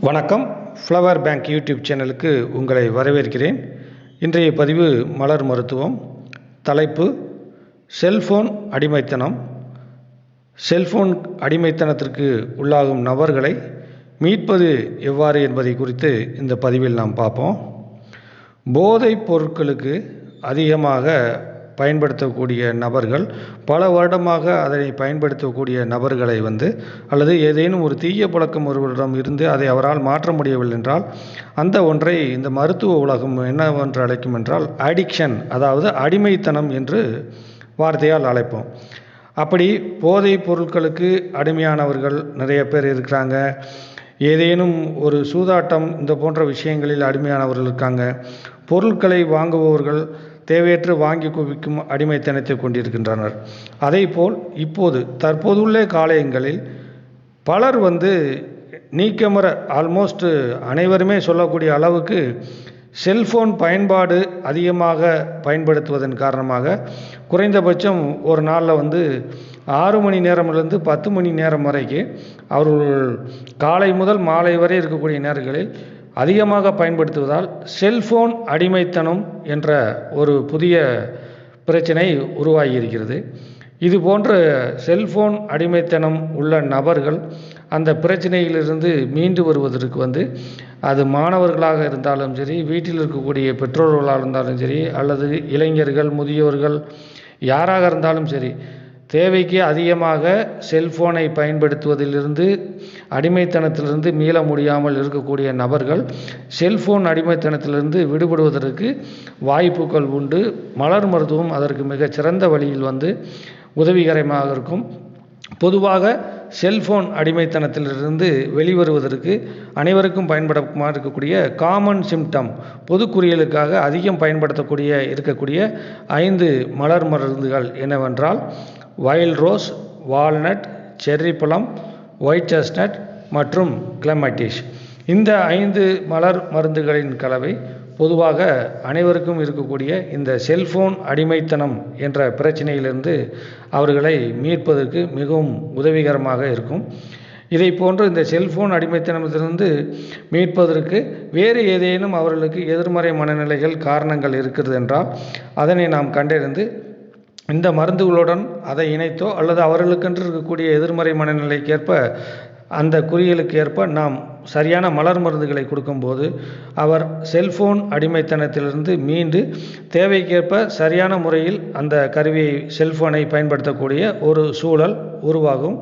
வணக்கம். Flower bank YouTube சேனலுக்கு உங்களை வரவேற்கிறேன். இன்றைய பதிவு மலர் மருத்துவம். தலைப்பு செல்ஃபோன் அடிமைத்தனம். செல்ஃபோன் அடிமைத்தனத்திற்கு உள்ளாகும் நபர்களை மீட்பது எவ்வாறு என்பதை குறித்து இந்த பதிவில் நாம் பார்ப்போம். போதைப் பொருட்களுக்கு அதிகமாக பயன்படுத்தக்கூடிய நபர்கள் பல வருடமாக அதனை பயன்படுத்தக்கூடிய நபர்களை வந்து அல்லது ஏதேனும் ஒரு தீய பழக்கம் ஒருவரிடம் இருந்து அதை அவரால் மாற்ற முடியவில்லை என்றால் அந்த ஒன்றை இந்த மருத்துவ உலகம் என்னவென்று அழைக்கும் என்றால் அடிக்ஷன் அதாவது அடிமைத்தனம் என்று வார்த்தையால் அழைப்போம். அப்படி போதைப் பொருட்களுக்கு அடிமையானவர்கள் நிறைய பேர் இருக்கிறாங்க. ஏதேனும் ஒரு சூதாட்டம் இந்த போன்ற விஷயங்களில் அடிமையானவர்கள் இருக்காங்க. பொருட்களை வாங்குபவர்கள் தேவையற்று வாங்கி குவிக்கும் அடிமைத்தனத்தை கொண்டிருக்கின்றனர். அதேபோல் இப்போது தற்போதுள்ள காலயங்களில் பலர் வந்து நீக்கமர ஆல்மோஸ்ட் அனைவருமே சொல்லக்கூடிய அளவுக்கு செல்ஃபோன் பயன்பாடு அதிகமாக பயன்படுத்துவதன் காரணமாக குறைந்தபட்சம் ஒரு நாளில் வந்து ஆறு மணி நேரமிலிருந்து பத்து மணி நேரம் வரைக்கு அவர்கள் காலை முதல் மாலை வரை இருக்கக்கூடிய நேரங்களில் அதிகமாக பயன்படுத்துவதால் செல்ஃபோன் அடிமைத்தனம் என்ற ஒரு புதிய பிரச்சனை உருவாகி இருக்கிறது இது போன்ற செல்ஃபோன் அடிமைத்தனம் உள்ள நபர்கள் அந்த பிரச்சனையிலிருந்து மீண்டு வருவதற்கு வந்து அது மாணவர்களாக இருந்தாலும் சரி வீட்டில் இருக்கக்கூடிய பெற்றோர்களாக இருந்தாலும் சரி அல்லது இளைஞர்கள் முதியோர்கள் யாராக இருந்தாலும் சரி தேவைக்கு அதிகமாக செல்ஃபோனை பயன்படுத்துவதிலிருந்து அடிமைத்தனத்திலிருந்து மீள முடியாமல் இருக்கக்கூடிய நபர்கள் செல்ஃபோன் அடிமைத்தனத்திலிருந்து விடுபடுவதற்கு வாய்ப்புகள் உண்டு. மலர் மருத்துவம் அதற்கு மிகச் சிறந்த வழியில் வந்து உதவிகரமாக இருக்கும். பொதுவாக செல்போன் அடிமைத்தனத்திலிருந்து வெளிவருவதற்கு அனைவருக்கும் பயன்படமாக இருக்கக்கூடிய காமன் சிம்டம் பொது குறியலுக்காக அதிகம் பயன்படுத்தக்கூடிய இருக்கக்கூடிய ஐந்து மலர் மருந்துகள் என்னவென்றால் வைல்ட் ரோஸ் வால்நட் செர்ரி பழம் ஒயிட் செஸ்னட் மற்றும் கிளமட்டிஷ் இந்த ஐந்து மலர் மருந்துகளின் கலவை பொதுவாக அனைவருக்கும் இருக்கக்கூடிய இந்த செல்ஃபோன் அடிமைத்தனம் என்ற பிரச்சனையிலிருந்து அவர்களை மீட்பதற்கு மிகவும் உதவிகரமாக இருக்கும். இதை போன்று இந்த செல்ஃபோன் அடிமைத்தனத்திலிருந்து மீட்பதற்கு வேறு ஏதேனும் அவர்களுக்கு எதிர்மறை மனநிலைகள் காரணங்கள் இருக்கிறது என்றால் அதனை நாம் கண்டறிந்து இந்த மருந்துகளுடன் அதை இணைத்தோ அல்லது அவர்களுக்கென்று இருக்கக்கூடிய எதிர்மறை மனநிலைக்கேற்ப அந்த குறிகளுக்கு ஏற்ப நாம் சரியான மலர் மருந்துகளை கொடுக்கும்போது அவர் செல்போன் அடிமைத்தனத்திலிருந்து மீண்டு தேவைக்கேற்ப சரியான முறையில் அந்த கருவியை செல்போனை பயன்படுத்தக்கூடிய ஒரு சூழல் உருவாகும்.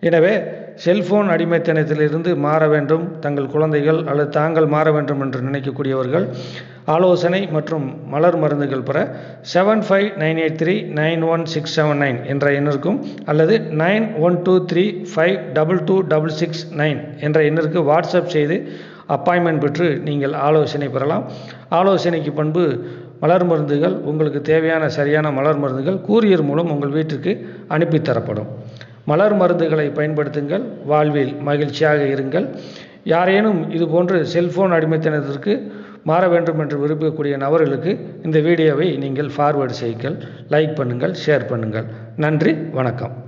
எனவே செல்போன் அடிமைத்தனத்திலிருந்து மாற வேண்டும் தங்கள் குழந்தைகள் அல்லது தாங்கள் மாற வேண்டும் என்று நினைக்கக்கூடியவர்கள் ஆலோசனை மற்றும் மலர் மருந்துகள் பெற seven five nine eight three nine one six seven nine என்ற எண்ணிற்கும் அல்லது nine one two three five double two double six nine என்ற எண்ணிற்கு வாட்ஸ்அப் செய்து அப்பாயின்மெண்ட் பெற்று நீங்கள் ஆலோசனை பெறலாம். ஆலோசனைக்கு பண்பு மலர் மருந்துகள் உங்களுக்கு தேவையான சரியான மலர் மருந்துகள் கூரியர் மூலம் உங்கள் வீட்டிற்கு அனுப்பித்தரப்படும் மலர் மருந்துகளை பயன்படுத்துங்கள். வாழ்வில் மகிழ்ச்சியாக இருங்கள். யாரேனும் இது போன்று செல்போன் அடிமைத்தனத்திற்கு மாற வேண்டும் என்று விரும்பக்கூடிய நபர்களுக்கு இந்த வீடியோவை நீங்கள் ஃபார்வேர்டு செய்யுங்கள். லைக் பண்ணுங்கள் ஷேர் பண்ணுங்கள். நன்றி வணக்கம்.